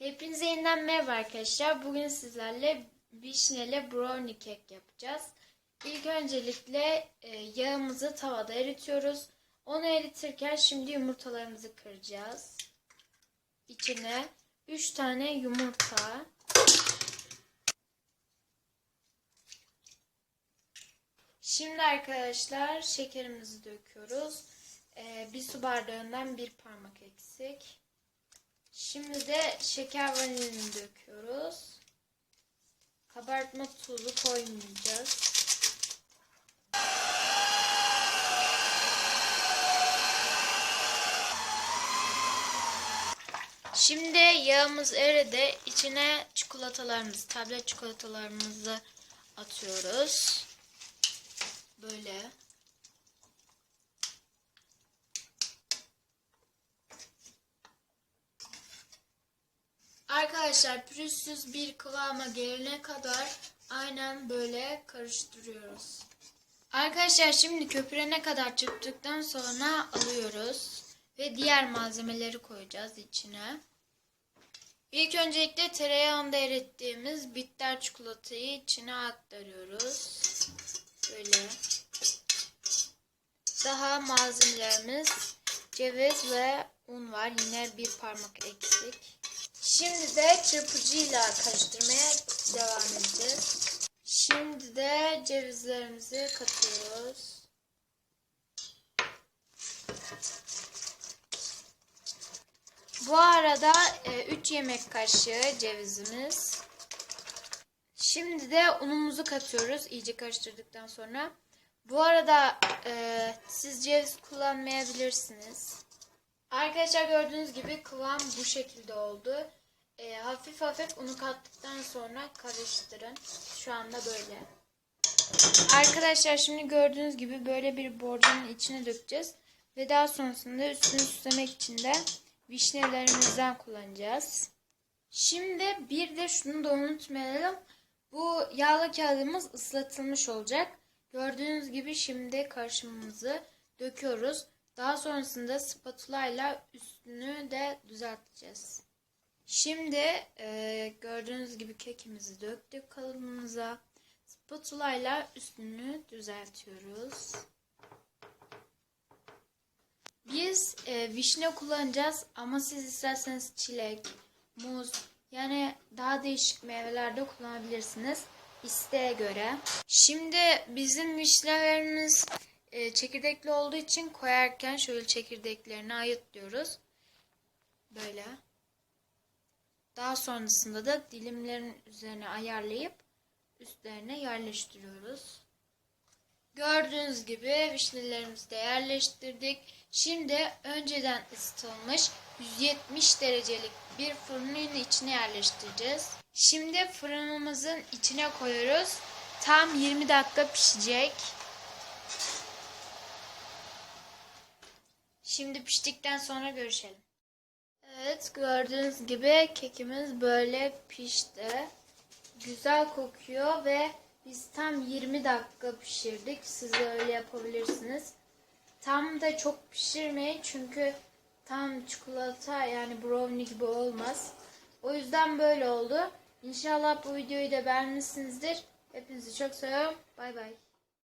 Hepinize yeniden merhaba arkadaşlar. Bugün sizlerle vişneli brownie kek yapacağız. İlk öncelikle e, yağımızı tavada eritiyoruz. Onu eritirken şimdi yumurtalarımızı kıracağız. İçine 3 tane yumurta. Şimdi arkadaşlar şekerimizi döküyoruz. E, bir su bardağından bir parmak eksik. Şimdi de şeker vanilini döküyoruz. Kabartma tuzu koymayacağız. Şimdi yağımız eridi. İçine çikolatalarımızı, tablet çikolatalarımızı atıyoruz. Böyle. Arkadaşlar pürüzsüz bir kıvama gelene kadar aynen böyle karıştırıyoruz. Arkadaşlar şimdi köpürene kadar çırptıktan sonra alıyoruz ve diğer malzemeleri koyacağız içine. İlk öncelikle tereyağında erittiğimiz bitter çikolatayı içine aktarıyoruz. Böyle. Daha malzemelerimiz ceviz ve un var. Yine bir parmak eksik. Şimdi de çırpıcıyla karıştırmaya devam edeceğiz. Şimdi de cevizlerimizi katıyoruz. Bu arada 3 yemek kaşığı cevizimiz. Şimdi de unumuzu katıyoruz iyice karıştırdıktan sonra. Bu arada e, siz ceviz kullanmayabilirsiniz. Arkadaşlar gördüğünüz gibi kıvam bu şekilde oldu. E, hafif hafif unu kattıktan sonra karıştırın. Şu anda böyle. Arkadaşlar şimdi gördüğünüz gibi böyle bir borcanın içine dökeceğiz. Ve daha sonrasında üstünü süslemek için de vişnelerimizden kullanacağız. Şimdi bir de şunu da unutmayalım. Bu yağlı kağıdımız ıslatılmış olacak. Gördüğünüz gibi şimdi karışımımızı döküyoruz. Daha sonrasında spatula ile üstünü de düzelteceğiz. Şimdi e, gördüğünüz gibi kekimizi döktük kalıbımıza. Spatula ile üstünü düzeltiyoruz. Biz e, vişne kullanacağız ama siz isterseniz çilek, muz yani daha değişik meyvelerde kullanabilirsiniz isteğe göre. Şimdi bizim vişnelerimiz e, çekirdekli olduğu için koyarken şöyle çekirdeklerini ayıtlıyoruz. Böyle. Daha sonrasında da dilimlerin üzerine ayarlayıp üstlerine yerleştiriyoruz. Gördüğünüz gibi vişnelerimizi de yerleştirdik. Şimdi önceden ısıtılmış 170 derecelik bir fırının içine yerleştireceğiz. Şimdi fırınımızın içine koyuyoruz. Tam 20 dakika pişecek. Şimdi piştikten sonra görüşelim. Evet gördüğünüz gibi kekimiz böyle pişti. Güzel kokuyor ve biz tam 20 dakika pişirdik. Siz de öyle yapabilirsiniz. Tam da çok pişirmeyin çünkü tam çikolata yani brownie gibi olmaz. O yüzden böyle oldu. İnşallah bu videoyu da beğenmişsinizdir. Hepinizi çok seviyorum. Bay bay.